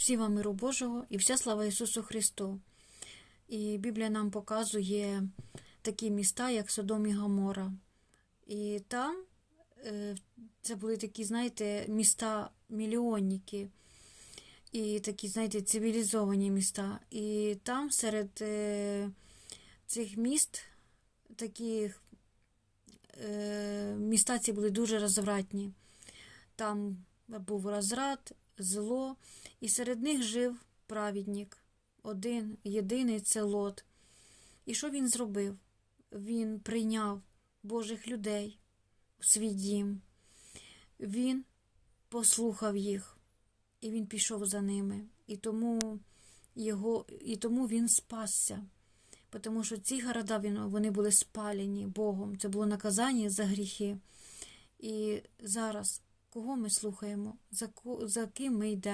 Всі вам миру Божого і вся слава Ісусу Христу. І Біблія нам показує такі міста, як Содом і Гамора. І там е, це були такі, знаєте, міста мільйонники. І такі, знаєте, цивілізовані міста. І там серед е, цих міст таких е, міста ці були дуже розвратні. Там був розрад, зло, і серед них жив праведник, один, єдиний це Лот. І що він зробив? Він прийняв Божих людей у свій дім. Він послухав їх, і він пішов за ними. І тому, його, і тому він спасся. Тому що ці города вони були спалені Богом. Це було наказання за гріхи. І зараз кого ми слухаємо, за, за ким ми йдемо?